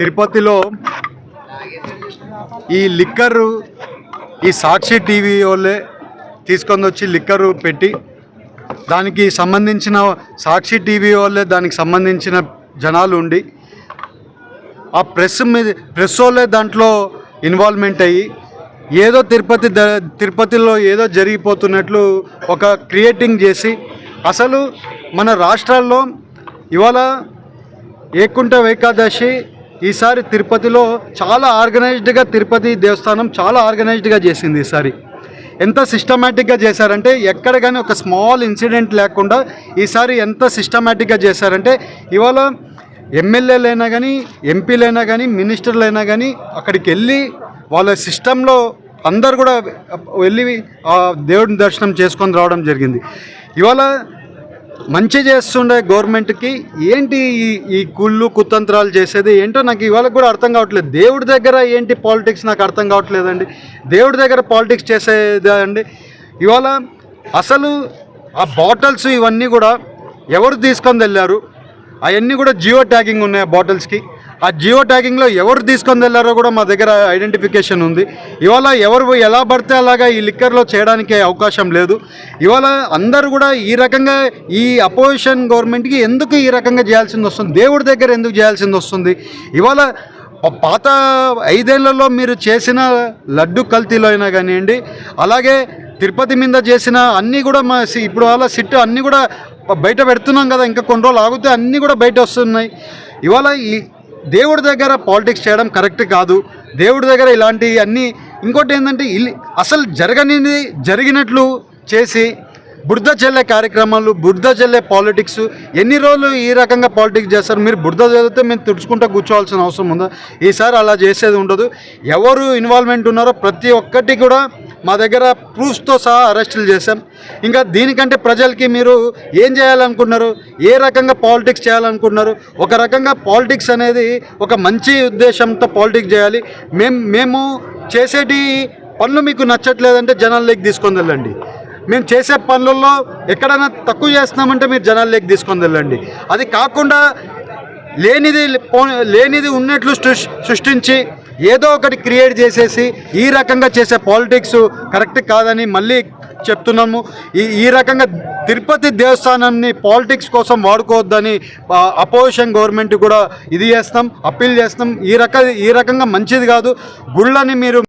తిరుపతిలో ఈ లిక్కరు ఈ సాక్షి టీవీ వాళ్ళే తీసుకొని వచ్చి లిక్కరు పెట్టి దానికి సంబంధించిన సాక్షి టీవీ వాళ్ళే దానికి సంబంధించిన జనాలు ఉండి ఆ ప్రెస్ మీద ప్రెస్ వాళ్ళే దాంట్లో ఇన్వాల్వ్మెంట్ అయ్యి ఏదో తిరుపతి తిరుపతిలో ఏదో జరిగిపోతున్నట్లు ఒక క్రియేటింగ్ చేసి అసలు మన రాష్ట్రాల్లో ఇవాళ ఏకుంఠ ఏకాదశి ఈసారి తిరుపతిలో చాలా ఆర్గనైజ్డ్గా తిరుపతి దేవస్థానం చాలా ఆర్గనైజ్డ్గా చేసింది ఈసారి. ఎంత సిస్టమేటిక్గా చేశారంటే ఎక్కడ కానీ ఒక స్మాల్ ఇన్సిడెంట్ లేకుండా ఈసారి ఎంత సిస్టమేటిక్గా చేశారంటే ఇవాళ ఎమ్మెల్యేలైనా కానీ ఎంపీలైనా కానీ మినిస్టర్లైనా కానీ అక్కడికి వెళ్ళి వాళ్ళ సిస్టంలో అందరు కూడా వెళ్ళి దేవుడిని దర్శనం చేసుకొని రావడం జరిగింది. ఇవాళ మంచి చేస్తుండే గవర్నమెంట్కి. ఏంటి ఈ ఈ కుళ్ళు కుతంత్రాలు చేసేది? ఏంటో నాకు ఇవాళ కూడా అర్థం కావట్లేదు. దేవుడి దగ్గర ఏంటి పాలిటిక్స్ నాకు అర్థం కావట్లేదండి. దేవుడి దగ్గర పాలిటిక్స్ చేసేది అండి? ఇవాళ అసలు ఆ బాటిల్స్ ఇవన్నీ కూడా ఎవరు తీసుకొని వెళ్ళారు? అవన్నీ కూడా జియో ట్యాగింగ్ ఉన్నాయి ఆ బాటిల్స్కి. ఆ జియో ట్యాగింగ్లో ఎవరు తీసుకొని వెళ్ళారో కూడా మా దగ్గర ఐడెంటిఫికేషన్ ఉంది. ఇవాళ ఎవరు ఎలా పడితే అలాగా ఈ లిక్కర్లో చేయడానికి అవకాశం లేదు. ఇవాళ అందరూ కూడా ఈ రకంగా ఈ అపోజిషన్ గవర్నమెంట్కి ఎందుకు ఈ రకంగా చేయాల్సింది వస్తుంది? దేవుడి దగ్గర ఎందుకు చేయాల్సింది వస్తుంది? ఇవాళ పాత ఐదేళ్ళలో మీరు చేసిన లడ్డు కల్తీలో అయినా కానివ్వండి అలాగే తిరుపతి మీద చేసిన అన్నీ కూడా మా సి- ఇప్పుడు అలా సిట్ అన్నీ కూడా బయట పెడుతున్నాం కదా ఇంకా కొన్ని రోజులు ఆగితే అన్నీ కూడా బయట వస్తున్నాయి. ఇవాళ ఈ దేవుడి దగ్గర పాలిటిక్స్ చేయడం కరెక్ట్ కాదు. దేవుడి దగ్గర ఇలాంటి అన్నీ ఇంకోటి ఏంటంటే అసలు జరగనిది జరిగినట్లు చేసి బురద చెల్లె కార్యక్రమాలు బురద చెల్లె పాలిటిక్స్ ఎన్ని రోజులు ఈ రకంగా పాలిటిక్స్ చేస్తారు? మీరు బురద చదివితే మేము తుడుచుకుంటూ కూర్చోవాల్సిన అవసరం ఉందా? ఈసారి అలా చేసేది ఉండదు. ఎవరు ఇన్వాల్వ్మెంట్ ఉన్నారో ప్రతి ఒక్కటి కూడా మా దగ్గర ప్రూఫ్స్తో సహా అరెస్టులు చేశాం. ఇంకా దీనికంటే ప్రజలకి మీరు ఏం చేయాలనుకున్నారు? ఏ రకంగా పాలిటిక్స్ చేయాలనుకున్నారు? ఒక రకంగా పాలిటిక్స్ అనేది ఒక మంచి ఉద్దేశంతో పాలిటిక్స్ చేయాలి. మేము మేము చేసేటి పనులు మీకు నచ్చట్లేదంటే జనాల్లోకి తీసుకొని వెళ్ళండి. మేము చేసే పనులలో ఎక్కడైనా తక్కువ చేస్తున్నామంటే మీరు జనాల్లోకి తీసుకొని వెళ్ళండి. అది కాకుండా లేనిది పో- లేనిది ఉన్నట్లు సృష్- సృష్టించి ఏదో ఒకటి క్రియేట్ చేసేసి ఈ రకంగా చేసే పాలిటిక్స్ కరెక్ట్ కాదని మళ్ళీ చెప్తున్నాము. ఈ ఈ రకంగా తిరుపతి దేవస్థానాన్ని పాలిటిక్స్ కోసం వాడుకోవద్దని అపోజిషన్ గవర్నమెంట్ కూడా ఇది చేస్తాం అప్పీల్ చేస్తాం. ఈ రక ఈ రకంగా మంచిది కాదు. గుళ్ళని మీరు